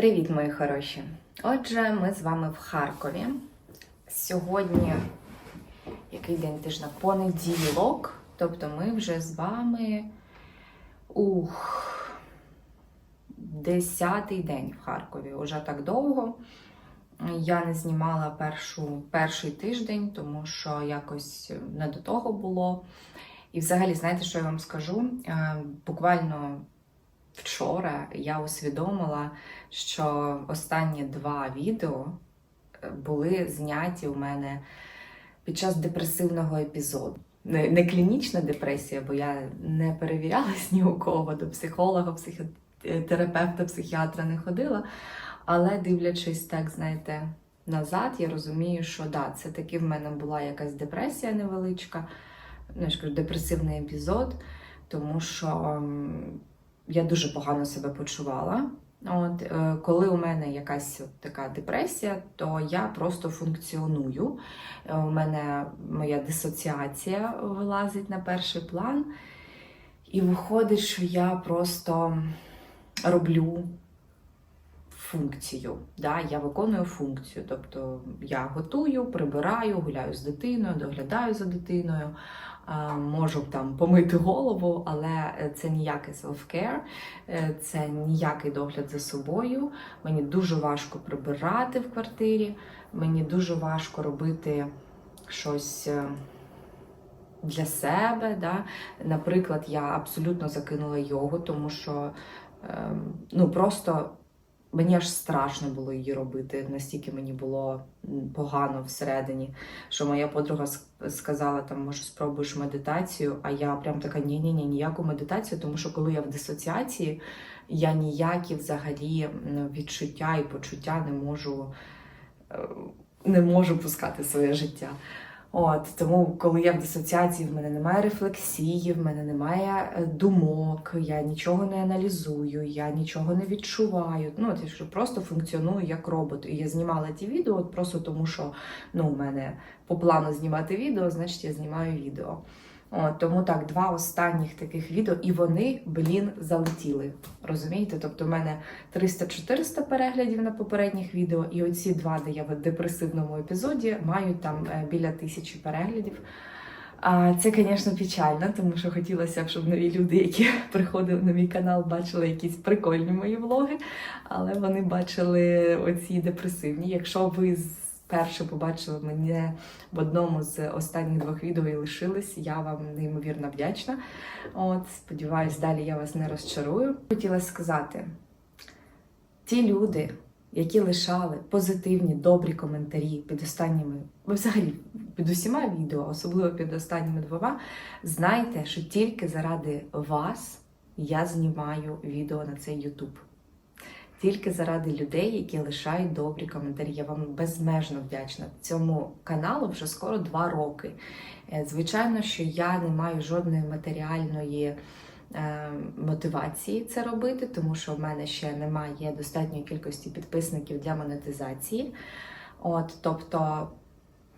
Привіт, мої хороші! Отже, ми з вами в Харкові. Сьогодні який день тижня? Понеділок. Тобто ми вже з вами ух, десятий день в Харкові. Уже так довго. Я не знімала першу, перший тиждень, тому що якось не до того було. І взагалі, знаєте, що я вам скажу? Е, Буквально вчора я усвідомила, що останні два відео е, були зняті у мене під час депресивного епізоду. Не, не клінічна депресія, бо я не перевірялась ні у кого до психолога, психотерапевта, психіатра не ходила. Але дивлячись так, знаєте, назад, я розумію, що да, це таки в мене була якась депресія невеличка, ну, я ж кажу, депресивний епізод, тому що я дуже погано себе почувала. От, е, коли у мене якась така депресія, то я просто функціоную. Е, У мене моя дисоціація вилазить на перший план, і виходить, що я просто роблю функцію. Да? Я виконую функцію. Тобто я готую, прибираю, гуляю з дитиною, доглядаю за дитиною, можу там помити голову, але це ніякий self-care, е, це ніякий догляд за собою. Мені дуже важко прибирати в квартирі, мені дуже важко робити щось. е, Для себе, да? наприклад, я абсолютно закинула йогу, тому що ем, ну просто Мені аж страшно було її робити, настільки мені було погано всередині, що моя подруга сказала, там, може, спробуєш медитацію, а я прям така, ні-ні-ні, ніяку медитацію, тому що коли я в дисоціації, я ніякі взагалі відчуття і почуття не можу, е, не можу пускати своє життя. От тому, коли я в дисоціації, в мене немає рефлексії, в мене немає е, думок, я нічого не аналізую, я нічого не відчуваю. Ну, от що просто функціоную як робот. І я знімала ті відео от просто тому, що ну, у мене по плану знімати відео, значить я знімаю відео. От, тому так, два останніх таких відео, і вони, блін, залетіли. Розумієте? Тобто, в мене 300-400 переглядів на попередніх відео, і оці два, де я в депресивному епізоді, мають там е, біля тисячі переглядів. А це, звісно, печально, тому що хотілося б, щоб нові люди, які приходили на мій канал, бачили якісь прикольні мої влоги, але вони бачили оці депресивні. Якщо ви вперше побачили мене в одному з останніх двох відео і лишились, я вам неймовірно вдячна. От, сподіваюсь, далі я вас не розчарую. Хотіла сказати, ті люди, які лишали позитивні, добрі коментарі під останніми, взагалі під усіма відео, особливо під останніми двома, знайте, що тільки заради вас я знімаю відео на цей YouTube. Тільки заради людей, які лишають добрі коментарі. Я вам безмежно вдячна. Цьому каналу вже скоро два роки. Е, Звичайно, що я не маю жодної матеріальної е, мотивації це робити, тому що в мене ще немає достатньої кількості підписників для монетизації. От, тобто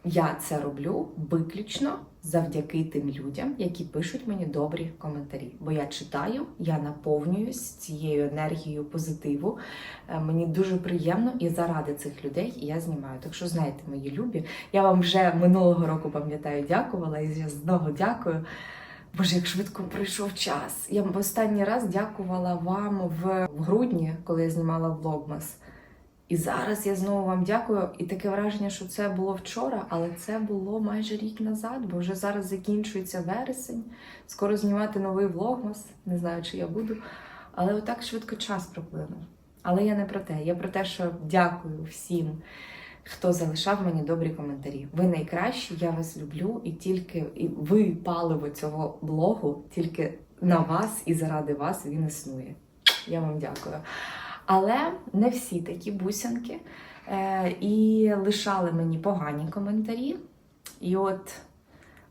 я це роблю виключно завдяки тим людям, які пишуть мені добрі коментарі. Бо я читаю, я наповнююсь цією енергією позитиву. Е, Мені дуже приємно і заради цих людей я знімаю. Так що знаєте, мої любі, я вам вже минулого року пам'ятаю, дякувала і я знову дякую. Боже, як швидко пройшов час. Я в останній раз дякувала вам в грудні, коли я знімала влогмас. І зараз я знову вам дякую. І таке враження, що це було вчора, але це було майже рік назад, бо вже зараз закінчується вересень. Скоро знімати новий влогмас. Не знаю, чи я буду. Але отак швидко час проплинув. Але я не про те. Я про те, що дякую всім, хто залишав мені добрі коментарі. Ви найкращі, я вас люблю, і тільки і ви паливо цього блогу, тільки на вас і заради вас він існує. Я вам дякую. Але не всі такі бусинки. Е, і лишали мені погані коментарі. І от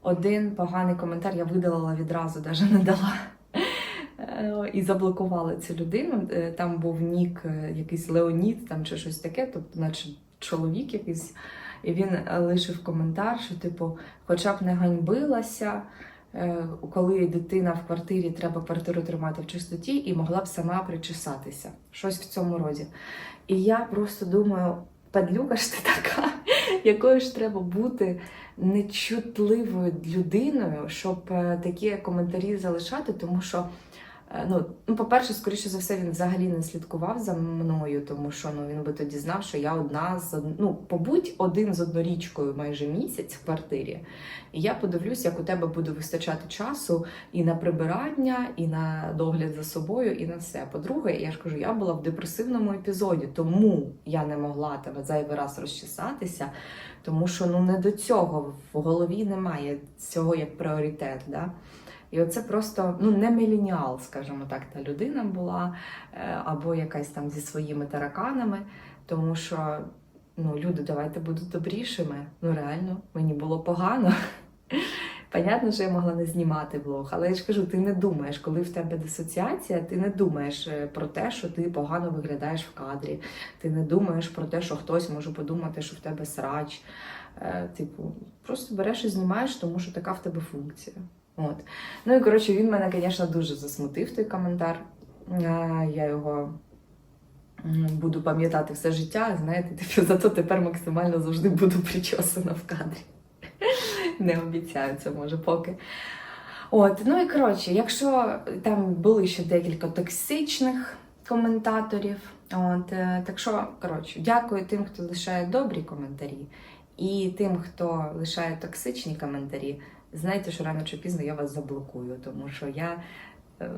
один поганий коментар я видалила відразу, навіть не дала. Е, І заблокувала цю людину. Е, Там був нік якийсь Леонід там чи щось таке, тобто, наче чоловік якийсь. І він лишив коментар, що, типу, хоча б не ганьбилася, коли дитина в квартирі треба квартиру тримати в чистоті і могла б сама причесатися. Щось в цьому роді. І я просто думаю, падлюка ж ти така, якою ж треба бути нечутливою людиною, щоб е, такі коментарі залишати, тому що. Е, Ну, ну, по-перше, скоріше за все, він взагалі не слідкував за мною, тому що ну він би тоді знав, що я одна з ну, побудь один з однорічкою майже місяць в квартирі. І я подивлюсь, як у тебе буде вистачати часу і на прибирання, і на догляд за собою, і на все. По-друге, я ж кажу, я була в депресивному епізоді, тому я не могла тебе зайвий раз розчесатися, тому що ну не до цього в голові немає цього як пріоритет. Да? І оце просто ну не міленіал, скажімо так, та людина була, е, або якась там зі своїми тараканами, тому що ну, люди, давайте будуть добрішими. Ну реально, мені було погано. Понятно, що я могла не знімати влог, але я ж кажу, ти не думаєш, коли в тебе дисоціація, ти не думаєш е, про те, що ти погано виглядаєш в кадрі. Ти не думаєш про те, що хтось може подумати, що в тебе срач. Е, Типу, просто береш і знімаєш, тому що така в тебе функція. От. Ну і коротше, він мене, звісно, дуже засмутив той коментар. Я його буду пам'ятати все життя. Знаєте, типу, зато тепер максимально завжди буду причосана в кадрі. Не обіцяю це може поки. От, ну і коротше, якщо там були ще декілька токсичних коментаторів, от, е, так що, коротше, дякую тим, хто лишає добрі коментарі, і тим, хто лишає токсичні коментарі. Знайте, що рано чи пізно я вас заблокую, тому що я е,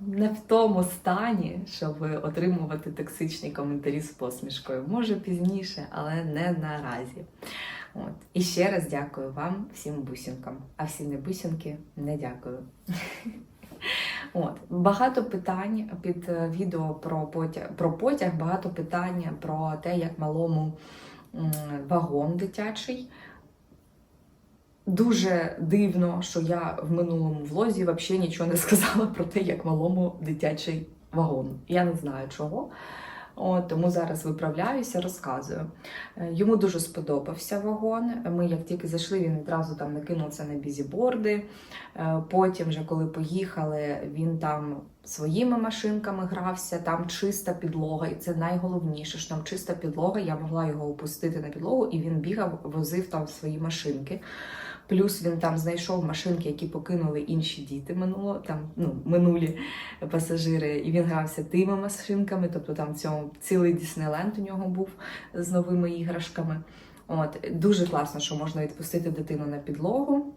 не в тому стані, щоб отримувати токсичні коментарі з посмішкою. Може пізніше, але не наразі. От. І ще раз дякую вам, всім бусинкам. А всі не бусинки не дякую. От. Багато питань під е, відео про потяг, про потяг, багато питань про те, як малому вагон дитячий. Дуже дивно, що я в минулому влозі взагалі нічого не сказала про те, як малому дитячий вагон. Я не знаю чого. От, тому зараз виправляюся, розказую. Е, Йому дуже сподобався вагон. Ми, як тільки зайшли, він одразу там накинувся на бізіборди. Е, Потім, вже коли поїхали, він там своїми машинками грався, там чиста підлога, і це найголовніше, що там чиста підлога. Я могла його опустити на підлогу, і він бігав, возив там свої машинки. Плюс він там знайшов машинки, які покинули інші діти минуло, там ну минулі пасажири, і він грався тими машинками. Тобто там цьому цілий Діснейленд у нього був з новими іграшками. От дуже класно, що можна відпустити дитину на підлогу.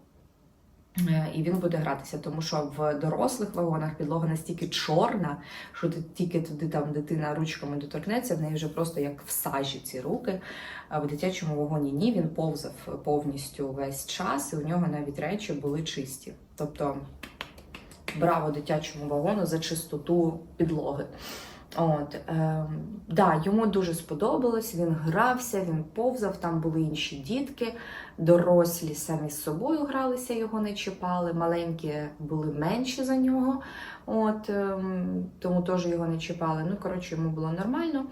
Е, І він буде гратися, тому що в дорослих вагонах підлога настільки чорна, що ти тільки туди там дитина ручками доторкнеться, в неї вже просто як в сажі ці руки. А в дитячому вагоні ні, він повзав повністю весь час, і у нього навіть речі були чисті. Тобто браво дитячому вагону за чистоту підлоги. От, ем, да, йому дуже сподобалось, він грався, він повзав, там були інші дітки, дорослі самі з собою гралися, його не чіпали, маленькі були менші за нього, от, ем, тому теж його не чіпали. Ну, коротше, йому було нормально.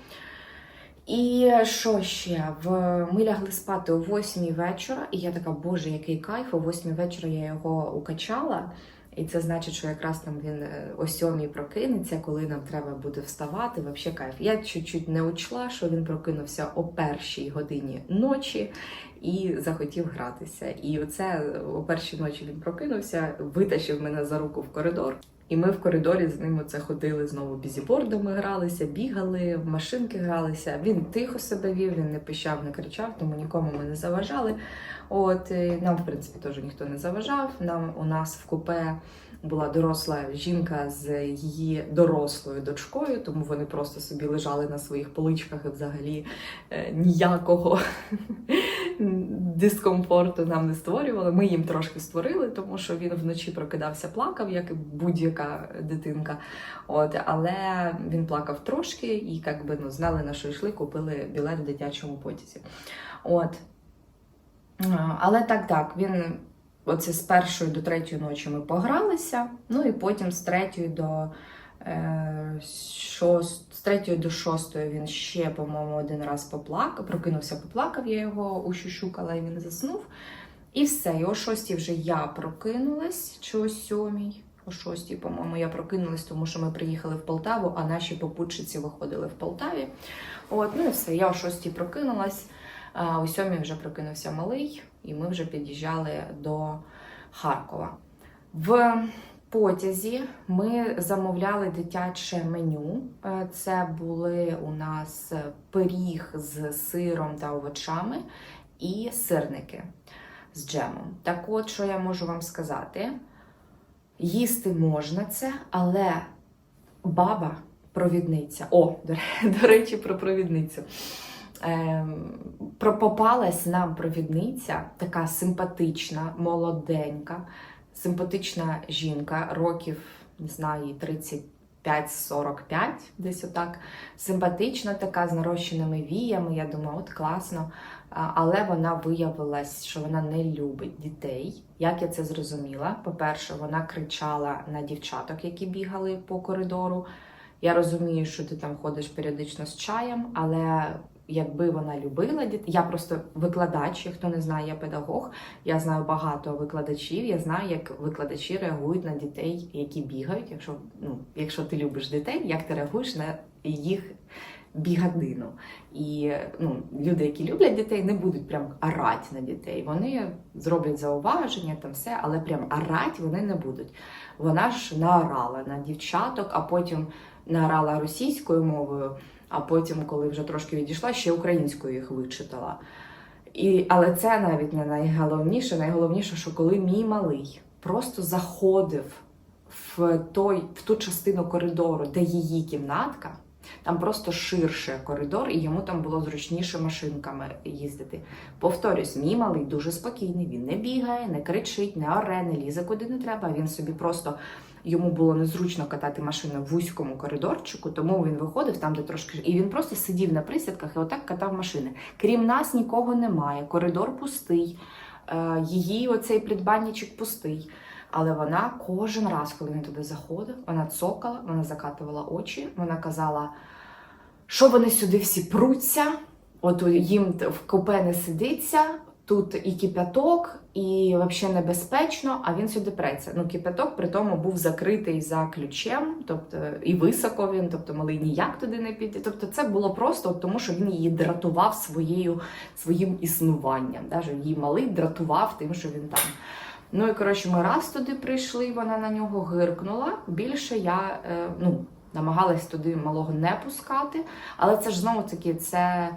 І що ще? В... Ми лягли спати о 8 вечора, і я така, боже, який кайф, о 8 вечора я його укачала. І це значить, що якраз там він е, о сьомій прокинеться, коли нам треба буде вставати. Вообще кайф. Я чуть-чуть не учла, що він прокинувся о першій годині ночі і захотів гратися. І оце о першій ночі він прокинувся, витащив мене за руку в коридор. І ми в коридорі з ним оце ходили знову бізібордами, гралися, бігали, в машинки гралися. Він тихо себе вів, він не пищав, не кричав, тому нікому ми не заважали. От нам, в принципі, теж ніхто не заважав. Нам у нас в купе була доросла жінка з її дорослою дочкою, тому вони просто собі лежали на своїх поличках і взагалі е, ніякого дискомфорту нам не створювали. Ми їм трошки створили, тому що він вночі прокидався, плакав, як і будь-яка дитинка. От, але він плакав трошки і як ну, знали, на що йшли, купили білет в дитячому потязі. От. Але так, так, він оце з першої до третьої ночі ми погралися, ну і потім з третьої до е, шост, з третьої до шостої він ще, по-моєму, один раз поплакав, прокинувся, поплакав, я його ущушукала і він заснув. І все. І о шостій вже я прокинулась, чи о сьомій. О шостій, по-моєму, я прокинулась, тому що ми приїхали в Полтаву, а наші попутчиці виходили в Полтаві. От, ну і все. Я о шостій прокинулась, а о сьомій вже прокинувся малий, і ми вже під'їжджали до Харкова. В потязі ми замовляли дитяче меню. Е, Це були у нас пиріг з сиром та овочами і сирники з джемом. Так от, що я можу вам сказати? Їсти можна це, але баба провідниця. О, до, речі, про провідницю. Ем, про- попалась нам провідниця, така симпатична, молоденька, симпатична жінка, років, не знаю, їй 35-45, десь отак. Симпатична така, з нарощеними віями. Я думаю, от класно. Але вона виявилась, що вона не любить дітей. Як я це зрозуміла? По-перше, вона кричала на дівчаток, які бігали по коридору. Я розумію, що ти там ходиш періодично з чаєм, але якби вона любила дітей, я просто викладач, хто не знає, я педагог. Я знаю багато викладачів. Я знаю, як викладачі реагують на дітей, які бігають. Якщо ну, якщо ти любиш дітей, як ти реагуєш на їх бігадину? І ну, люди, які люблять дітей, не будуть прям арати на дітей. Вони зроблять зауваження, там все, але прям арать вони не будуть. Вона ж наорала на дівчаток, а потім наорала російською мовою, а потім, коли вже трошки відійшла, ще українською їх вичитала. І, але це навіть не найголовніше. Найголовніше, що коли мій малий просто заходив в, той, в ту частину коридору, де її кімнатка, там просто ширше коридор, і йому там було зручніше машинками їздити. Повторюсь, мій малий дуже спокійний. Він не бігає, не кричить, не оре, не лізе куди не треба. Він собі просто йому було незручно катати машину в вузькому коридорчику, тому він виходив там, де трошки і він просто сидів на присядках і отак катав машини. Крім нас нікого немає. Коридор пустий, е, її оцей придбанничок пустий. Але вона кожен раз, коли він туди заходив, вона цокала, вона закатувала очі, вона казала, що вони сюди всі пруться, от їм в купе не сидиться, тут і кипяток, і взагалі небезпечно, а він сюди преться. Ну, кипяток при тому був закритий за ключем, тобто і високо він, тобто малий ніяк туди не піде. Тобто це було просто тому, що він її дратував своєю, своїм існуванням. Даже її малий дратував тим, що він там. Ну і коротше, ми раз туди прийшли, вона на нього гиркнула. Більше я е, ну, намагалась туди малого не пускати, але це ж знову таки, це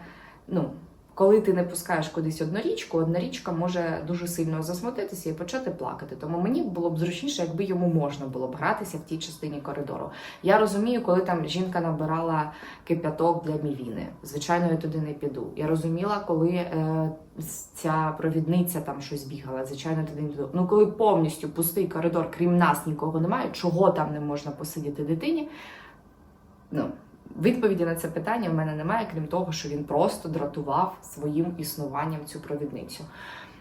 ну. Коли ти не пускаєш кудись однорічку, однорічка може дуже сильно засмутитися і почати плакати. Тому мені було б зручніше, якби йому можна було б гратися в тій частині коридору. Я розумію, коли там жінка набирала кипяток для мівіни. Звичайно, я туди не піду. Я розуміла, коли е, ця провідниця там щось бігала. Звичайно, туди не піду. Ну коли повністю пустий коридор, крім нас, нікого немає, чого там не можна посидіти дитині? Ну. Відповіді на це питання в мене немає, крім того, що він просто дратував своїм існуванням цю провідницю.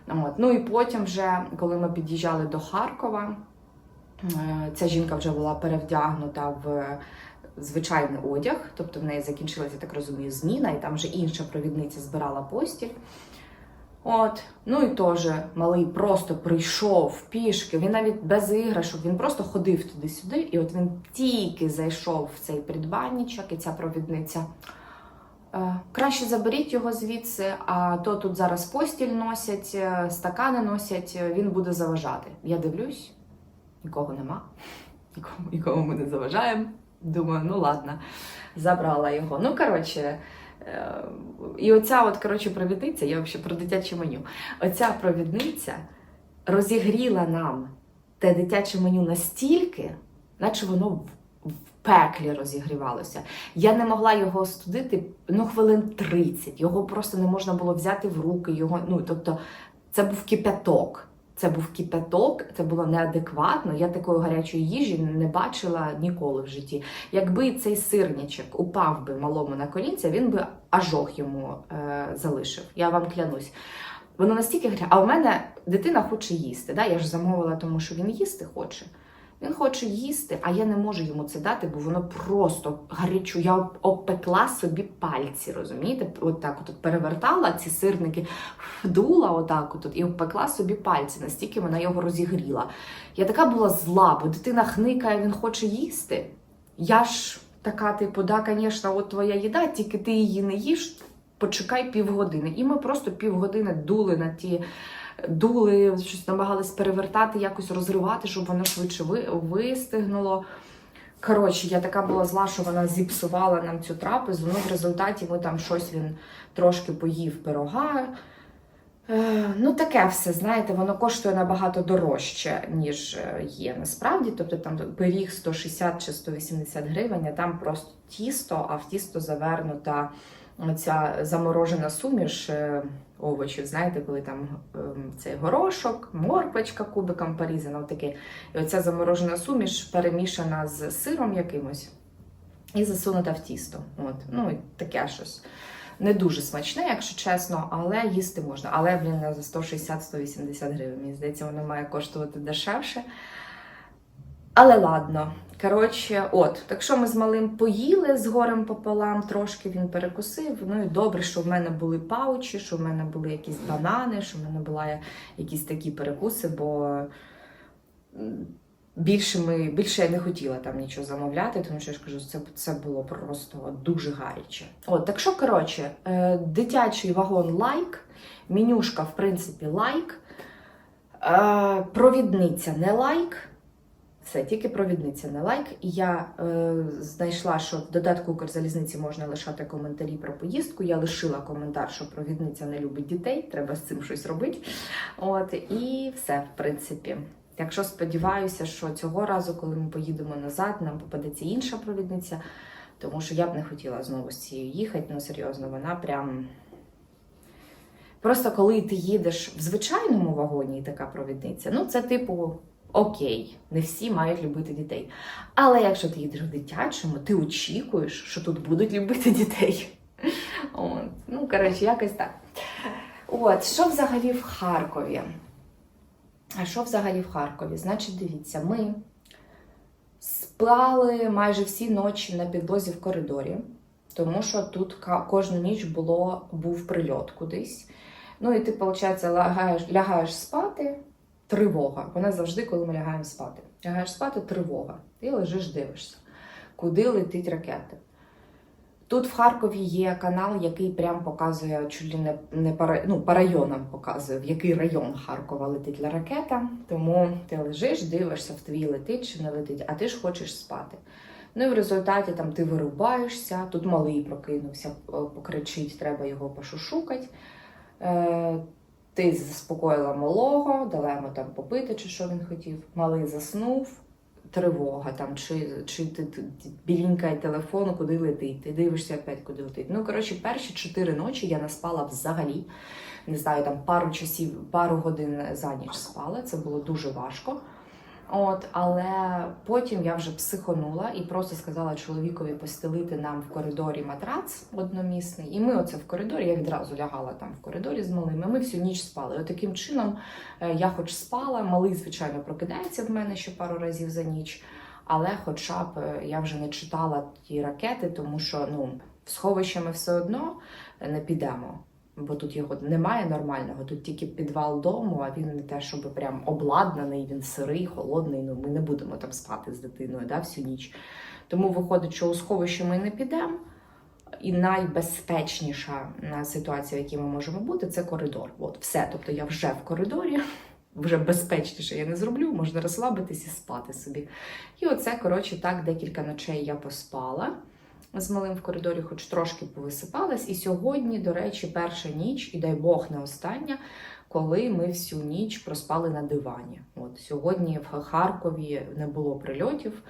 От. Ну і потім, вже, коли ми під'їжджали до Харкова, е, ця жінка вже була перевдягнута в звичайний одяг, тобто в неї закінчилася, так розумію, зміна, і там вже інша провідниця збирала постіль. От, ну і теж малий просто прийшов пішки, він навіть без іграшок, він просто ходив туди-сюди, і от він тільки зайшов в цей придбанничок, і ця провідниця. «Е, Краще заберіть його звідси, а то тут зараз постіль носять, е, стакани носять, е, він буде заважати. Я дивлюсь, нікого нема, нікому, нікому ми не заважаємо. Думаю, ну ладно, забрала його. Ну, коротше, І оця от, коротше, провідниця, я взагалі про дитяче меню. Оця провідниця розігріла нам те дитяче меню настільки, наче воно в, в пеклі розігрівалося. Я не могла його остудити ну, хвилин 30. Його просто не можна було взяти в руки. Його, ну, тобто, це був кипяток. Це був кипяток, це було неадекватно. Я такої гарячої їжі не бачила ніколи в житті. Якби цей сирнячок упав би малому на колінця, він би ажог йому е, залишив. Я вам клянусь. Воно настільки гаряче. А у мене дитина хоче їсти. Да? Я ж замовила, тому що він їсти хоче. Він хоче їсти, а я не можу йому це дати, бо воно просто гарячу. Я об- обпекла собі пальці, розумієте? От так от перевертала ці сирники, вдула отак от і обпекла собі пальці, настільки вона його розігріла. Я така була зла, бо дитина хникає, він хоче їсти. Я ж така, типу, да, звісно, от твоя їда, тільки ти її не їш, почекай півгодини. І ми просто півгодини дули на ті дули, щось намагались перевертати, якось розривати, щоб воно швидше вистигнуло. Коротше, я така була зла, що вона зіпсувала нам цю трапезу. Ну, в результаті ми там щось він трошки поїв пирога. Е, ну, таке все, знаєте, воно коштує набагато дорожче, ніж е, є насправді. Тобто там пиріг 160 чи 180 гривень, а там просто тісто, а в тісто завернута ця заморожена суміш е, овочів. Знаєте, коли там ем, цей горошок, морквочка кубиком порізана, таке. І оця заморожена суміш перемішана з сиром якимось і засунута в тісто. От. Ну, таке щось. Не дуже смачне, якщо чесно, але їсти можна. Але, блін, за 160-180 гривень. Мені здається, воно має коштувати дешевше. Але ладно. Коротше, от, так що ми з малим поїли з горем пополам, трошки він перекусив. Ну і добре, що в мене були паучі, що в мене були якісь банани, що в мене були якісь такі перекуси, бо більше ми більше я не хотіла там нічого замовляти, тому що я ж кажу, це, це було просто дуже гаряче. От, так що, коротше, е, дитячий вагон лайк, менюшка, в принципі, лайк, е, провідниця не лайк. Все, тільки провідниця не лайк. І я е, знайшла, що в додатку Укрзалізниці можна лишати коментарі про поїздку. Я лишила коментар, що провідниця не любить дітей, треба з цим щось робити. От, і все, в принципі. Так що сподіваюся, що цього разу, коли ми поїдемо назад, нам попадеться інша провідниця, тому що я б не хотіла знову з цією їхати. Ну серйозно, вона прям. Просто коли ти їдеш в звичайному вагоні, і така провідниця, ну це типу окей, не всі мають любити дітей. Але якщо ти їдеш в дитячому, ти очікуєш, що тут будуть любити дітей. От. Ну, коротше, якось так. От, що взагалі в Харкові? А що взагалі в Харкові? Значить, дивіться, ми спали майже всі ночі на підлозі в коридорі, тому що тут кожну ніч було, був прильот кудись. Ну і ти, виходить, лягаєш, лягаєш спати, тривога. Вона завжди, коли ми лягаємо спати. Лягаєш спати, тривога. Ти лежиш, дивишся, куди летить ракета. Тут в Харкові є канал, який прям показує чуть ли не, не по, ну, по районам показує, в який район Харкова летить ракета. Тому ти лежиш, дивишся, в твій летить чи не летить, а ти ж хочеш спати. Ну і в результаті там ти вирубаєшся, тут малий прокинувся, е, покричить, треба його пошушукати. Ти заспокоїла малого, дала йому там попити, чи що він хотів. Малий заснув, тривога там, чи, чи ти, ти білінькає телефон, куди летить, ти дивишся опять, куди летить. Ну, коротше, перші чотири ночі я не спала взагалі. Не знаю, там пару часів, пару годин за ніч спала. Це було дуже важко. От, але потім я вже психонула і просто сказала чоловікові постелити нам в коридорі матрац одномісний. І ми оце в коридорі, я відразу лягала там в коридорі з малим. і Ми всю ніч спали. От таким чином е, я хоч спала, малий, звичайно, прокидається в мене ще пару разів за ніч. Але хоча б е, я вже не читала ті ракети, тому що ну, в сховище ми все одно е, не підемо. Бо тут його немає нормального, тут тільки підвал дому, а він не те, щоб прям обладнаний, він сирий, холодний. Ну ми не будемо там спати з дитиною да, всю ніч. Тому виходить, що у сховище ми не підемо. І найбезпечніша е, ситуація, в якій ми можемо бути, це коридор. От все. Тобто я вже в коридорі, вже безпечніше я не зроблю, можна розслабитись і спати собі. І оце, коротше, так декілька ночей я поспала з малим в коридорі, хоч трошки повисипалась. І сьогодні, до речі, перша ніч, і дай Бог не остання, коли ми всю ніч проспали на дивані. От сьогодні в Харкові не було прильотів.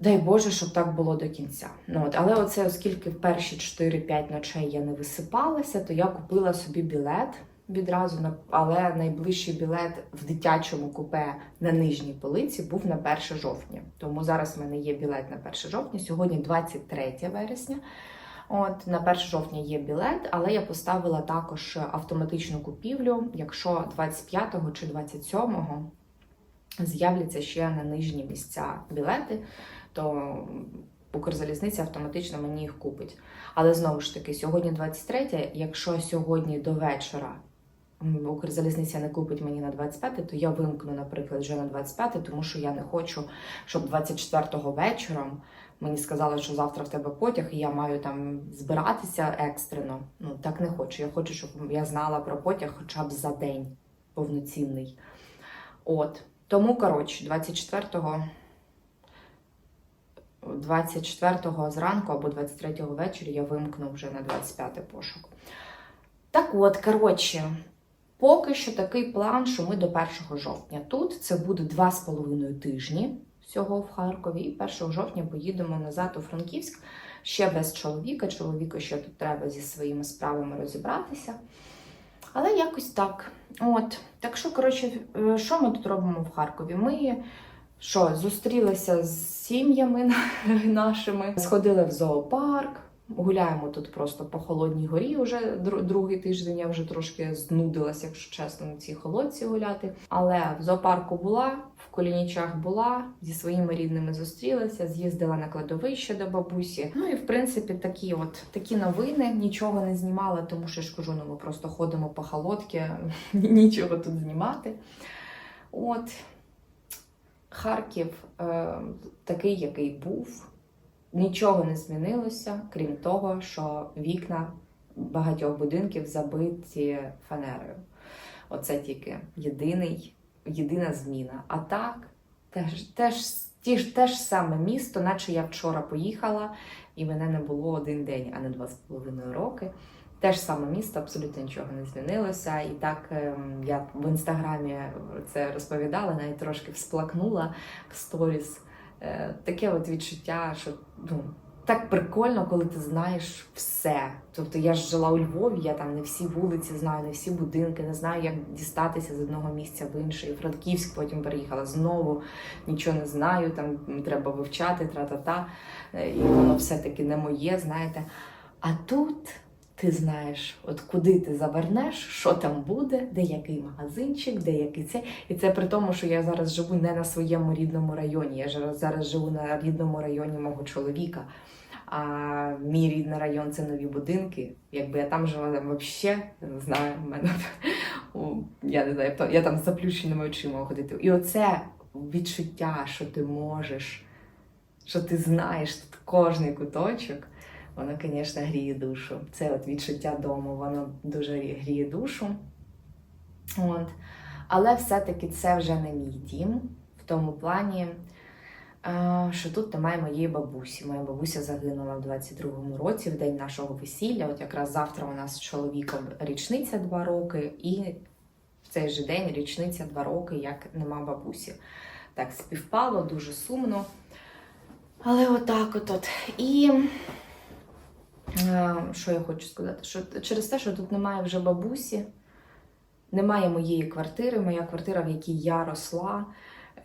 Дай Боже, щоб так було до кінця. Ну, от, але оце, оскільки в перші 4-5 ночей я не висипалася, то я купила собі білет відразу, на- але найближчий білет в дитячому купе на нижній полиці був на 1 жовтня. Тому зараз в мене є білет на 1 жовтня, сьогодні 23 вересня. От на 1 жовтня є білет, але я поставила також автоматичну купівлю. Якщо 25 чи 27 з'являться ще на нижні місця білети, то Укрзалізниця автоматично мені їх купить. Але знову ж таки, сьогодні 23, якщо сьогодні до вечора Укрзалізниця не купить мені на 25, то я вимкну, наприклад, вже на 25, тому що я не хочу, щоб 24-го вечором мені сказали, що завтра в тебе потяг, і я маю там збиратися екстрено. Ну так не хочу. Я хочу, щоб я знала про потяг хоча б за день повноцінний. От. Тому, коротше, 24-го 24-го зранку або 23-го ввечері я вимкну вже на 25 пошук. Так от, коротше, поки що такий план, що ми до 1 жовтня тут. Це буде 2,5 тижні всього в Харкові, і 1 жовтня поїдемо назад у Франківськ ще без чоловіка. Чоловіку ще тут треба зі своїми справами розібратися. Але якось так. От. Так що, коротше, е, що ми тут робимо в Харкові? Ми що, зустрілися з сім'ями нашими, сходили в зоопарк, гуляємо тут просто по холодній горі. Уже другий тиждень я вже трошки знудилася, якщо чесно, на цій холодці гуляти. Але в зоопарку була, в Колінічах була, зі своїми рідними зустрілася, з'їздила на кладовище до бабусі. Ну і в принципі такі от такі новини. Нічого не знімала, тому що я ж кажу, ну ми просто ходимо по холодці, нічого тут знімати. От. Харків е, такий, який був. Нічого не змінилося, крім того, що вікна багатьох будинків забиті фанерою. Оце тільки єдиний, єдина зміна. А так, теж, теж, ті ж, те ж саме місто, наче я вчора поїхала, і мене не було один день, а не два з половиною роки. Те ж саме місто, абсолютно нічого не змінилося. І так ем, я в інстаграмі це розповідала, навіть трошки всплакнула в сторіс. Е, Таке от відчуття, що ну, так прикольно, коли ти знаєш все. Тобто я ж жила у Львові, я там не всі вулиці знаю, не всі будинки, не знаю, як дістатися з одного місця в інше. І Франківськ потім переїхала знову, нічого не знаю, там треба вивчати, тра-та-та. Е, І воно все-таки не моє, знаєте. А тут ти знаєш, от куди ти завернеш, що там буде, де який магазинчик, де який це. І це при тому, що я зараз живу не на своєму рідному районі. Я зараз живу на рідному районі мого чоловіка. А мій рідний район це нові будинки. Якби я там жила, там взагалі не знаю, в мене я не знаю, я там з заплющеними очима ходити. І оце відчуття, що ти можеш, що ти знаєш тут кожний куточок. Воно, звісно, гріє душу. Це от відчуття дому, воно дуже гріє душу. От. Але все-таки це вже не мій дім в тому плані, е, що тут немає моєї бабусі. Моя бабуся загинула в 22-му році, в день нашого весілля. От якраз завтра у нас з чоловіком річниця два роки, і в цей же день річниця два роки, як нема бабусі. Так співпало, дуже сумно. Але отак от. от. І Що я хочу сказати? Що через те, що тут немає вже бабусі, немає моєї квартири, моя квартира, в якій я росла,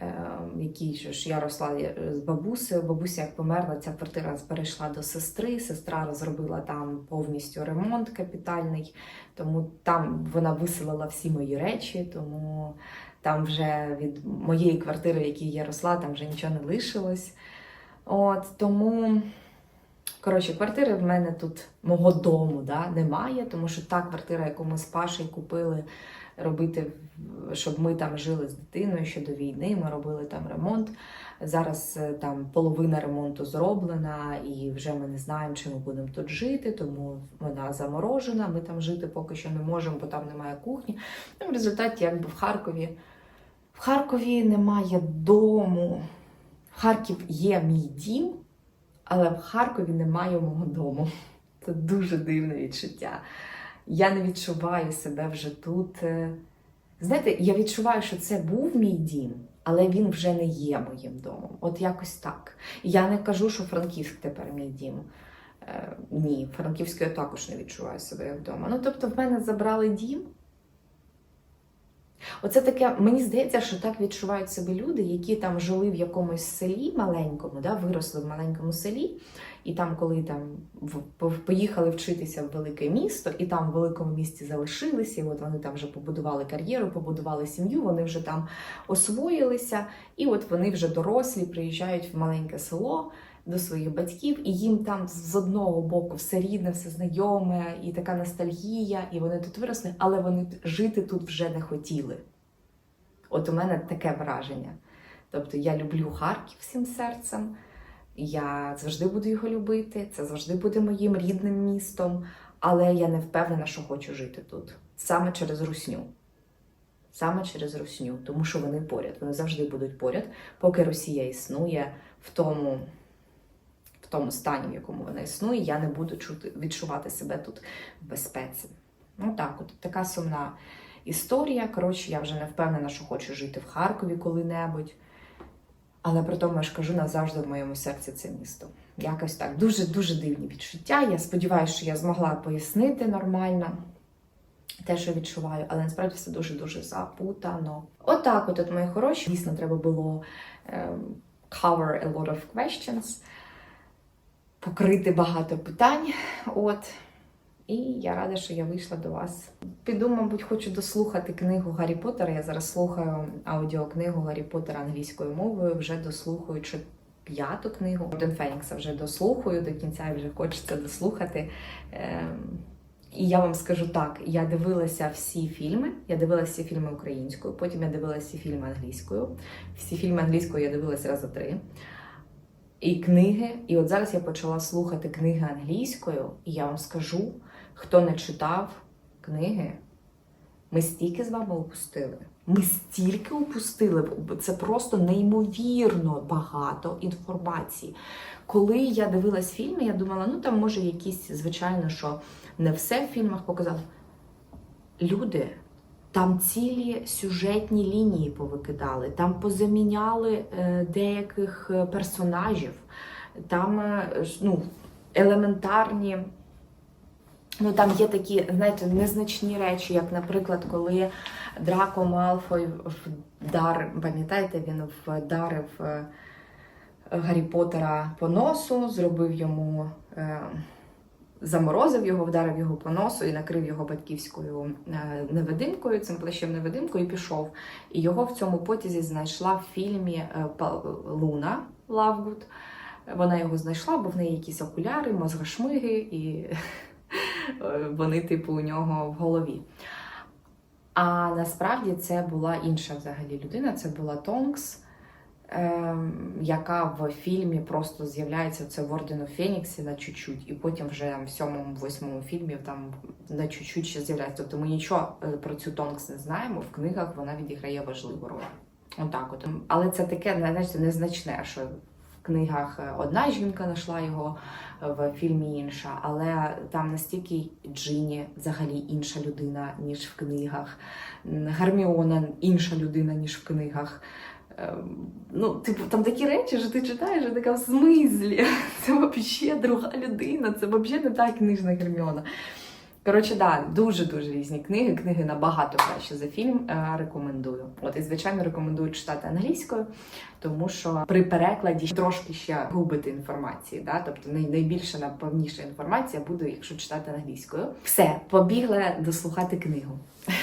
е, в якій же ж я росла е, з бабусею. Бабуся, як померла, ця квартира перейшла до сестри. Сестра розробила там повністю ремонт капітальний, тому там вона виселила всі мої речі, тому там вже від моєї квартири, в якій я росла, там вже нічого не лишилось. От тому. Коротше, квартири в мене тут мого дому да, немає, тому що та квартира, яку ми з Пашею купили робити, щоб ми там жили з дитиною ще до війни, ми робили там ремонт. Зараз е, там половина ремонту зроблена, і вже ми не знаємо, чи ми будемо тут жити, тому вона заморожена. Ми там жити поки що не можемо, бо там немає кухні. Ну, в результаті, якби в Харкові, в Харкові немає дому. Харків є мій дім. Але в Харкові немає мого дому. Це дуже дивне відчуття. Я не відчуваю себе вже тут. е. Знаєте, я відчуваю, що це був мій дім, але він вже не є моїм домом. От якось так. Я не кажу, що Франківськ тепер мій дім. Е, ні, в я також не відчуваю себе як вдома. Ну, тобто, в мене забрали дім. Оце таке, мені здається, що так відчувають себе люди, які там жили в якомусь селі маленькому, да, виросли в маленькому селі, і там, коли там поїхали вчитися в велике місто, і там в великому місті залишилися, і от вони там вже побудували кар'єру, побудували сім'ю, вони вже там освоїлися, і от вони вже дорослі, приїжджають в маленьке село. До своїх батьків, і їм там з одного боку все рідне, все знайоме, і така ностальгія, і вони тут виросли, але вони жити тут вже не хотіли. От у мене таке враження. Тобто я люблю Харків всім серцем, я завжди буду його любити, це завжди буде моїм рідним містом, але я не впевнена, що хочу жити тут. Саме через русню. Саме через русню, тому що вони поряд, вони завжди будуть поряд, поки Росія існує в тому, тому стані, в якому вона існує, я не буду чути, відчувати себе тут в безпеці. Ну так, от така сумна історія. Коротше, я вже не впевнена, що хочу жити в Харкові коли-небудь. Але при тому я ж кажу, назавжди в моєму серці це місто. Якось так. Дуже-дуже дивні відчуття. Я сподіваюся, що я змогла пояснити нормально те, що відчуваю, але насправді все дуже-дуже запутано. Отак, от, от мої хороші. Дійсно, треба було ем, cover a lot of questions, покрити багато питань. От. І я рада, що я вийшла до вас. Піду, мабуть, хочу дослухати книгу Гаррі Поттера. Я зараз слухаю аудіокнигу Гаррі Поттера англійською мовою, вже дослухаючи п'яту книгу. Орден Фенікса вже дослухаю до кінця вже хочеться дослухати. Ем, І я вам скажу так: я дивилася всі фільми. Я дивилася всі фільми українською, потім я дивилася всі фільми англійською. Всі фільми англійською я дивилася рази три. І книги. І от зараз я почала слухати книги англійською, і я вам скажу, хто не читав книги, ми стільки з вами упустили. Ми стільки упустили, це просто неймовірно багато інформації. Коли я дивилась фільми, я думала, ну там може якісь, звичайно, що не все в фільмах показали. Люди, там цілі сюжетні лінії повикидали, там позаміняли е, деяких е, персонажів, там е, ну, елементарні. Ну, там є такі, знаєте, незначні речі, як, наприклад, коли Драко Малфой вдар, пам'ятаєте, він вдарив Гаррі Поттера по носу, зробив йому, заморозив його, вдарив його по носу і накрив його батьківською е, невидимкою, цим плащем невидимкою і пішов. І його в цьому потязі знайшла в фільмі е, Луна Лавгуд. Вона його знайшла, бо в неї якісь окуляри, мозгошмиги, і вони, типу, у нього в голові. А насправді це була інша взагалі людина, це була Тонкс, яка в фільмі просто з'являється це в Ордену Феніксі на чуть-чуть, і потім вже в сьомому, восьмому фільмі там на чуть-чуть ще з'являється. Тобто ми нічого е, про цю Тонкс не знаємо. В книгах вона відіграє важливу роль. Отак от. Але це таке, знаєте, незначне, що в книгах е, одна жінка знайшла його, е, в фільмі інша, але там настільки Джині взагалі інша людина, ніж в книгах. Гарміона інша людина, ніж в книгах. Ем, Ну, типу, там такі речі, що ти читаєш, і така в смислі. Це взагалі друга людина, це взагалі не та книжна Герміона. Коротше, да, дуже-дуже різні книги. Книги набагато краще за фільм. е, Рекомендую. От і звичайно рекомендую читати англійською, тому що при перекладі трошки ще губити інформації. Да? Тобто найбільша наповніша інформація буде, якщо читати англійською. Все, побігла дослухати книгу.